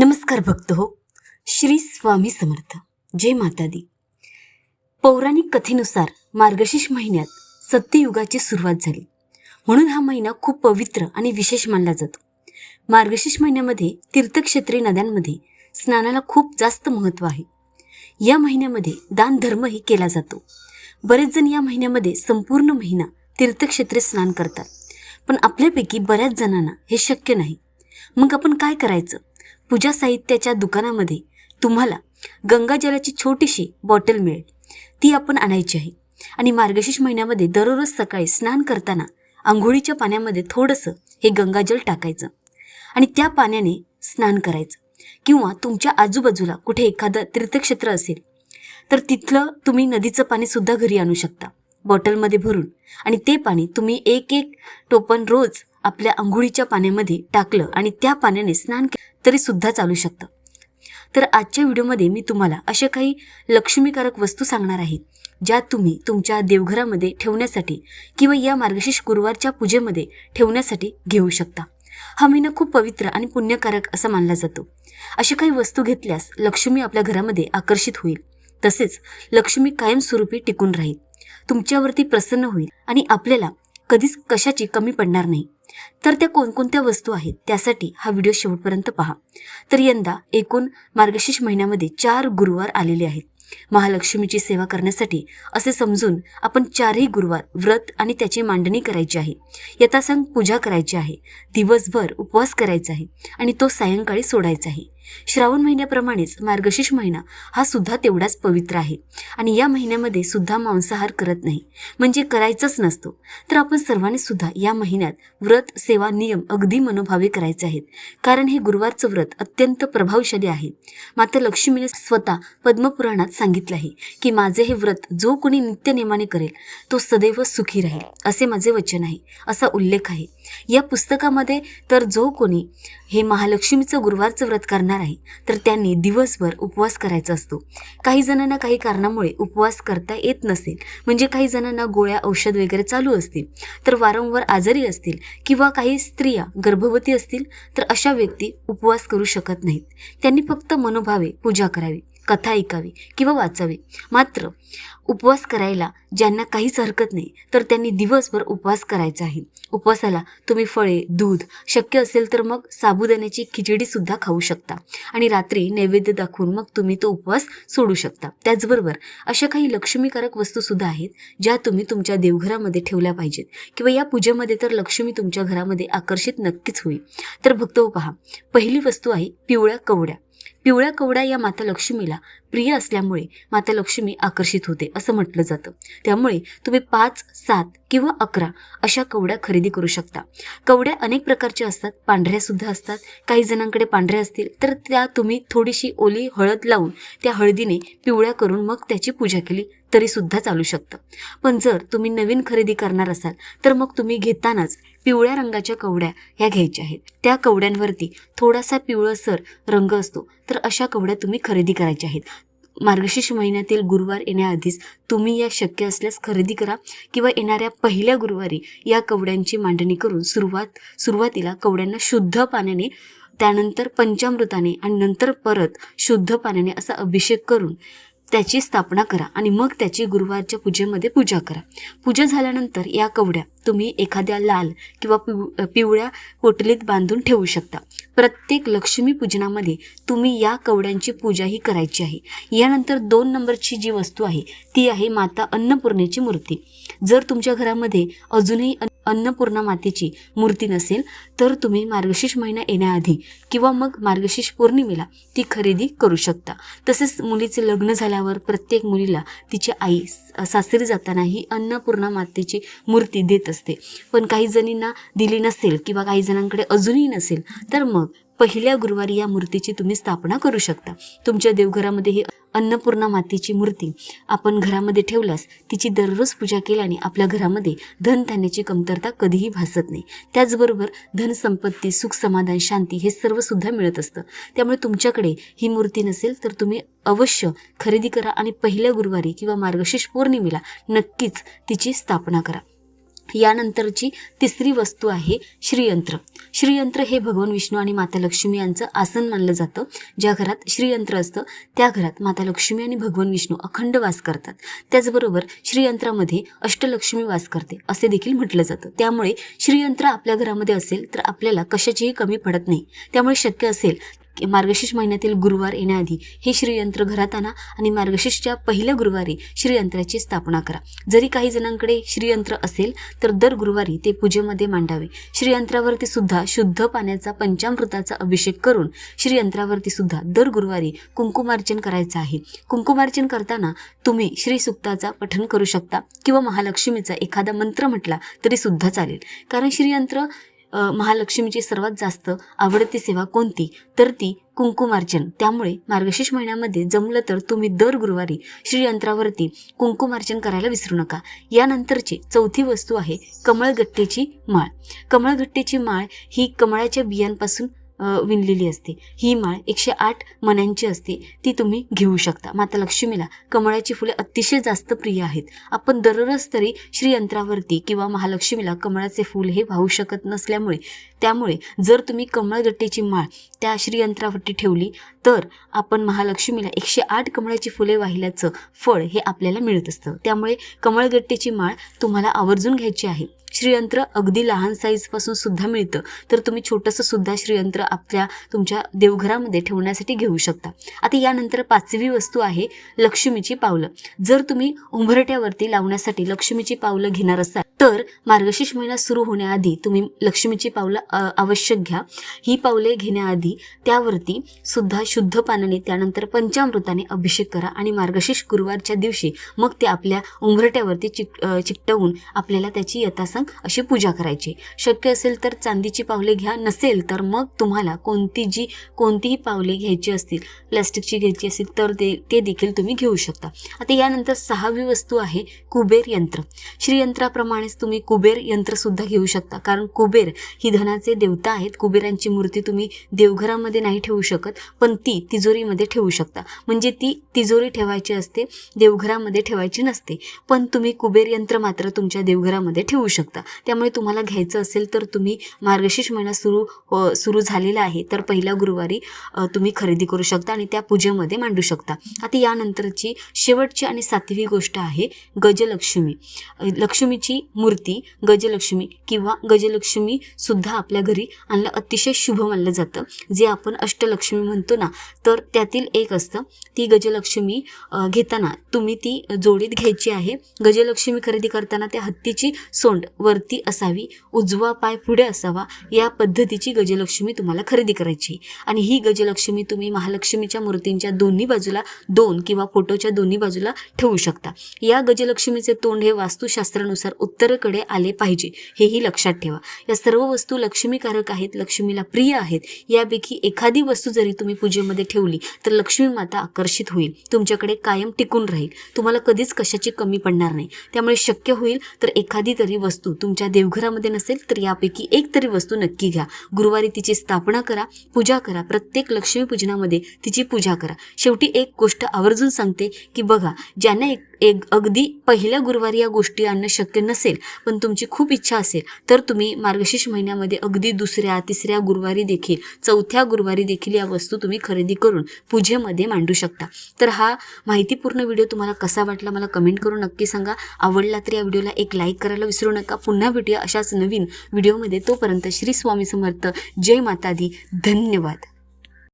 नमस्कार भक्त हो. श्री स्वामी समर्थ. जय माता दी पौराणिक कथेनुसार मार्गशीर्ष महिन्यात सत्ययुगाची सुरुवात झाली. म्हणून हा महिना खूप पवित्र आणि विशेष मानला जातो. मार्गशीर्ष महिन्यामध्ये तीर्थक्षेत्री नद्यांमध्ये स्नानाला खूप जास्त महत्त्व आहे. या महिन्यामध्ये दान धर्मही केला जातो. बरेच जण या महिन्यामध्ये संपूर्ण महिना तीर्थक्षेत्रे स्नान करतात. पण आपल्यापैकी बऱ्याच जणांना हे शक्य नाही. मग आपण काय करायचं? पूजा साहित्याच्या दुकानामध्ये तुम्हाला गंगाजलाची छोटीशी बॉटल मिळेल. ती आपण आणायची आहे. आणि मार्गशीर्ष महिन्यामध्ये दररोज सकाळी स्नान करताना आंघोळीच्या पाण्यामध्ये थोडंसं हे गंगाजल टाकायचं आणि त्या पाण्याने स्नान करायचं. किंवा तुमच्या आजूबाजूला कुठे एखादं तीर्थक्षेत्र असेल तर तिथलं तुम्ही नदीचं पाणीसुद्धा घरी आणू शकता. बॉटलमध्ये भरून आणि ते पाणी तुम्ही एक एक टोपण रोज आपल्या आंघोळीच्या पाण्यामध्ये टाकलं आणि त्या पाण्याने स्नान केलं तरी सुद्धा चालू शकतं. तर आजच्या व्हिडिओमध्ये मी तुम्हाला अशा काही लक्ष्मीकारक वस्तू सांगणार आहे ज्या तुम्ही तुमच्या देवघरामध्ये ठेवण्यासाठी किंवा या मार्गशीर्ष गुरुवारच्या पूजेमध्ये ठेवण्यासाठी घेऊ शकता. हा महिना खूप पवित्र आणि पुण्यकारक असा मानला जातो. अशा काही वस्तू घेतल्यास लक्ष्मी आपल्या घरामध्ये आकर्षित होईल. तसेच लक्ष्मी कायमस्वरूपी टिकून राहील. तुमच्यावरती प्रसन्न होईल आणि आपल्याला कधीच कशाची कमी पडणार नाही. तर त्या कोणकोणत्या वस्तू आहेत त्यासाठी हा व्हिडिओ शेवटपर्यंत पहा. तर यंदा एकूण मार्गशीर्ष महिन्यामध्ये चार गुरुवार आलेले आहेत. महालक्ष्मीची सेवा करण्यासाठी असे समजून आपण चारही गुरुवार व्रत आणि त्याची मांडणी करायची आहे. यथासंग पूजा करायची आहे. दिवसभर उपवास करायचा आहे आणि तो सायंकाळी सोडायचा आहे. श्रावण महिन्याप्रमाणेच मार्गशीर्ष महिना हा सुद्धा तेवढाच पवित्र आहे. आणि या महिन्यामध्ये सुद्धा मांसाहार करत नाही. म्हणजे करायचंच नसतो. तर आपण सर्वांनी सुद्धा या महिन्यात व्रत सेवा नियम अगदी मनोभावे करायचे आहेत. कारण हे गुरुवारचं व्रत अत्यंत प्रभावशाली आहे. मात्र लक्ष्मीने स्वतः पद्मपुराणात सांगितलं आहे की माझे हे व्रत जो कोणी नित्यनेमाने करेल तो सदैव सुखी राहील असे माझे वचन आहे असा उल्लेख आहे. या पुस्तकामध्ये तर जो कोणी हे महालक्ष्मीचं गुरुवारचं व्रत करणार आहे तर त्यांनी दिवसभर उपवास करायचा असतो. काही जणांना काही कारणामुळे उपवास करता येत नसेल म्हणजे काही जणांना गोळ्या औषध वगैरे चालू असतील तर वारंवार आजारी असतील किंवा काही स्त्रिया गर्भवती असतील तर अशा व्यक्ती उपवास करू शकत नाहीत. त्यांनी फक्त मनोभावे पूजा करावी. कथा ऐकावी किंवा वाचावी. मात्र उपवास करायला ज्यांना काहीच हरकत नाही तर त्यांनी दिवसभर उपवास करायचा आहे. उपवासाला तुम्ही फळे दूध शक्य असेल तर मग साबुदाण्याची खिचडीसुद्धा खाऊ शकता आणि रात्री नैवेद्य दाखवून मग तुम्ही तो उपवास सोडू शकता. त्याचबरोबर अशा काही लक्ष्मीकारक वस्तूसुद्धा आहेत ज्या तुम्ही तुमच्या देवघरामध्ये ठेवल्या पाहिजेत किंवा या पूजेमध्ये तर लक्ष्मी तुमच्या घरामध्ये आकर्षित नक्कीच होईल. तर भक्त हो पहा पहिली वस्तू आहे पिवळ्या कवड्या. पिवळ्या कवड्या या माता लक्ष्मीला प्रिय असल्यामुळे माता लक्ष्मी आकर्षित होते असं म्हटलं जातं. त्यामुळे तुम्ही पाच सात किंवा अकरा अशा कवड्या खरेदी करू शकता. कवड्या अनेक प्रकारच्या असतात. पांढऱ्या सुद्धा असतात. काही जणांकडे पांढऱ्या असतील तर त्या तुम्ही थोडीशी ओली हळद लावून त्या हळदीने पिवळ्या करून मग त्याची पूजा केली तरी सुद्धा चालू शकतं. पण जर तुम्ही नवीन खरेदी करणार असाल तर मग तुम्ही घेतानाच पिवळ्या रंगाच्या कवड्या ह्या घ्यायच्या आहेत. त्या कवड्यांवरती थोडासा पिवळसर रंग असतो तर अशा कवड्या तुम्ही खरेदी करायच्या आहेत. मार्गशीर्ष महिन्यातील गुरुवार येण्याआधीच तुम्ही या शक्य असल्यास खरेदी करा किंवा येणाऱ्या पहिल्या गुरुवारी या कवड्यांची मांडणी करून सुरुवात सुरुवातीला कवड्यांना शुद्ध पाण्याने त्यानंतर पंचामृताने आणि नंतर परत शुद्ध पाण्याने असा अभिषेक करून त्याची स्थापना करा आणि मग त्याची गुरुवारच्या पूजेमध्ये पूजा करा. पूजा झाल्यानंतर या कवड्या तुम्ही एखाद्या लाल किंवा पिव पिवळ्या पोटलीत बांधून ठेवू शकता. प्रत्येक लक्ष्मी पूजनामध्ये तुम्ही या कवड्यांची पूजाही करायची आहे. यानंतर दोन नंबरची जी वस्तू आहे ती आहे माता अन्नपूर्णेची मूर्ती. जर तुमच्या घरामध्ये अजूनही अन्नपूर्णा मातेची मूर्ती नसेल तर तुम्ही मार्गशीर्ष महिना येण्याआधी किंवा मग मार्गशीर्ष पौर्णिमेला ती खरेदी करू शकता. तसेच मुलीचे लग्न झाल्यावर प्रत्येक मुलीला तिची आई सासरी जाताना ही अन्नपूर्णा मातेची मूर्ती देत असते. पण काही जणींना दिली नसेल किंवा काही जणांकडे अजूनही नसेल तर मग पहिल्या गुरुवारी या मूर्तीची तुम्ही स्थापना करू शकता. तुमच्या देवघरामध्ये ही अन्नपूर्णा मातीची मूर्ती आपण घरामध्ये ठेवल्यास तिची दररोज पूजा केल्याने आपल्या घरामध्ये धनधान्याची कमतरता कधीही भासत नाही. त्याचबरोबर धनसंपत्ती सुख समाधान शांती हे सर्व सुद्धा मिळत असतं. त्यामुळे तुमच्याकडे ही मूर्ती नसेल तर तुम्ही अवश्य खरेदी करा आणि पहिल्या गुरुवारी किंवा मार्गशीर्ष पौर्णिमेला नक्कीच तिची स्थापना करा. यानंतरची तिसरी वस्तू आहे श्रीयंत्र. श्रीयंत्र हे भगवान विष्णू आणि माता लक्ष्मी यांचं आसन मानलं जातं. ज्या घरात श्रीयंत्र असतं त्या घरात माता लक्ष्मी आणि भगवान विष्णू अखंड वास करतात. त्याचबरोबर श्रीयंत्रामध्ये अष्टलक्ष्मी वास करते असे देखील म्हटलं जातं. त्यामुळे श्रीयंत्र आपल्या घरामध्ये असेल तर आपल्याला कशाचीही कमी पडत नाही. त्यामुळे शक्य असेल मार्गशीर्ष महिन्यातील गुरुवार येण्याआधी हे श्रीयंत्र घरात आणा आणि मार्गशीर्षच्या पहिल्या गुरुवारी श्रीयंत्राची स्थापना करा. जरी काही जणांकडे श्रीयंत्र असेल तर दर गुरुवारी ते पूजेमध्ये मांडावे. श्रीयंत्रावरती सुद्धा शुद्ध पाण्याचा पंचामृताचा अभिषेक करून श्रीयंत्रावरती सुद्धा दर गुरुवारी कुंकुमार्चन करायचं आहे. कुंकुमार्चन करताना तुम्ही श्री सुक्ताचा पठण करू शकता किंवा महालक्ष्मीचा एखादा मंत्र म्हटला तरी सुद्धा चालेल. कारण श्रीयंत्र महालक्ष्मीची सर्वात जास्त आवडती सेवा कोणती? तर ती कुंकुमार्चन. त्यामुळे मार्गशीर्ष महिन्यामध्ये जमलं तर तुम्ही दर गुरुवारी श्रीयंत्रावरती कुंकुमार्चन करायला विसरू नका. यानंतरची चौथी वस्तू आहे कमळगट्टेची माळ. कमळगट्टेची माळ ही कमळाच्या बियांपासून विणलेली असते. ही माळ एकशे आठ मण्यांची असते. ती तुम्ही घेऊ शकता. माता लक्ष्मीला कमळाची फुले अतिशय जास्त प्रिय आहेत. आपण दररोज तरी श्रीयंत्रावरती किंवा महालक्ष्मीला कमळाचे फूल हे वाहू शकत नसल्यामुळे त्यामुळे जर तुम्ही कमळगट्टेची माळ त्या श्रीयंत्रावरती ठेवली तर आपण महालक्ष्मीला एकशे आठ कमळाची फुले वाहिल्याचं फळ हे आपल्याला मिळत असतं. त्यामुळे कमळगट्टेची माळ तुम्हाला आवर्जून घ्यायची आहे. श्रीयंत्र अगदी लहान साईजपासून सुद्धा मिळतं. तर तुम्ही छोटंसं सुद्धा श्रीयंत्र आपल्या तुमच्या देवघरामध्ये ठेवण्यासाठी घेऊ शकता. आता यानंतर पाचवी वस्तू आहे लक्ष्मीची पावलं. जर तुम्ही उंबरट्यावरती लावण्यासाठी लक्ष्मीची पावलं घेणार असाल तर मार्गशीर्ष महिना सुरू होण्याआधी तुम्ही लक्ष्मीची पावलं आवश्यक घ्या. ही पावले घेण्याआधी त्यावरती सुद्धा शुद्ध पाण्याने त्यानंतर पंचामृताने अभिषेक करा आणि मार्गशीर्ष गुरुवारच्या दिवशी मग ते आपल्या उंबरट्यावरती चिक चिकटवून आपल्याला त्याची यथासंग अशी पूजा करायची. शक्य असेल तर चांदीची पावले घ्या नसेल तर मग तुम्हाला कोणती जी कोणतीही पावले घ्यायची असतील प्लॅस्टिकची घ्यायची असेल तर ते ते देखील तुम्ही घेऊ शकता. आता यानंतर सहावी वस्तू आहे कुबेर यंत्र. श्रीयंत्राप्रमाणे त्याप्रमाणेच तुम्ही कुबेर यंत्रसुद्धा घेऊ शकता. कारण कुबेर ही धनाचे देवता आहेत. कुबेरांची मूर्ती तुम्ही देवघरामध्ये नाही ठेवू शकत पण ती तिजोरीमध्ये ठेवू शकता. म्हणजे ती तिजोरी ठेवायची असते देवघरामध्ये ठेवायची नसते. पण तुम्ही कुबेर यंत्र मात्र तुमच्या देवघरामध्ये ठेवू शकता. त्यामुळे तुम्हाला घ्यायचं असेल तर तुम्ही मार्गशीर्ष महिना सुरू सुरू झालेला आहे. तर पहिल्या गुरुवारी तुम्ही खरेदी करू शकता आणि त्या पूजेमध्ये मांडू शकता. आता यानंतरची शेवटची आणि सातवी गोष्ट आहे गजलक्ष्मी. लक्ष्मीची मूर्ती गजलक्ष्मी किंवा गजलक्ष्मी सुद्धा आपल्या घरी आणलं अतिशय शुभ मानलं जातं. जे आपण अष्टलक्ष्मी म्हणतो ना तर त्यातील एक असतं. ती गजलक्ष्मी घेताना तुम्ही ती जोडीत घ्यायची आहे. गजलक्ष्मी खरेदी करताना त्या हत्तीची सोंड वरती असावी उजवा पाय पुढे असावा या पद्धतीची गजलक्ष्मी तुम्हाला खरेदी करायची. आणि ही गजलक्ष्मी तुम्ही महालक्ष्मीच्या मूर्तींच्या दोन्ही बाजूला दोन किंवा फोटोच्या दोन्ही बाजूला ठेवू शकता. या गजलक्ष्मीचे तोंड हे वास्तुशास्त्रानुसार उत्तर उत्तरेकडे आले पाहिजे हेही लक्षात ठेवा. या सर्व वस्तू लक्ष्मीकारक आहेत लक्ष्मीला प्रिय आहेत यापैकी एखादी वस्तू जरी तुम्ही पूजेमध्ये ठेवली तर लक्ष्मी माता आकर्षित होईल तुमच्याकडे कायम टिकून राहील. तुम्हाला कधीच कशाची कमी पडणार नाही. त्यामुळे शक्य होईल तर एखादी तरी वस्तू तुमच्या देवघरामध्ये नसेल तर यापैकी एक तरी वस्तू नक्की घ्या. गुरुवारी तिची स्थापना करा पूजा करा प्रत्येक लक्ष्मीपूजनामध्ये तिची पूजा करा. शेवटी एक गोष्ट आवर्जून सांगते की बघा ज्यांना एक एक अगदी पहिल्या गुरुवारी या गोष्टी आणणं शक्य नसेल पण तुमची खूप इच्छा असेल तर तुम्ही मार्गशीर्ष महिन्यामध्ये अगदी दुसऱ्या तिसऱ्या गुरुवारी देखील चौथ्या गुरुवारी देखील या वस्तू तुम्ही खरेदी करून पूजेमध्ये मांडू शकता. तर हा माहितीपूर्ण व्हिडिओ तुम्हाला कसा वाटला मला कमेंट करून नक्की सांगा. आवडला तर या व्हिडिओला एक लाईक करायला विसरू नका. पुन्हा भेटूया अशाच नवीन व्हिडिओमध्ये. तोपर्यंत श्री स्वामी समर्थ. जय माता दी धन्यवाद.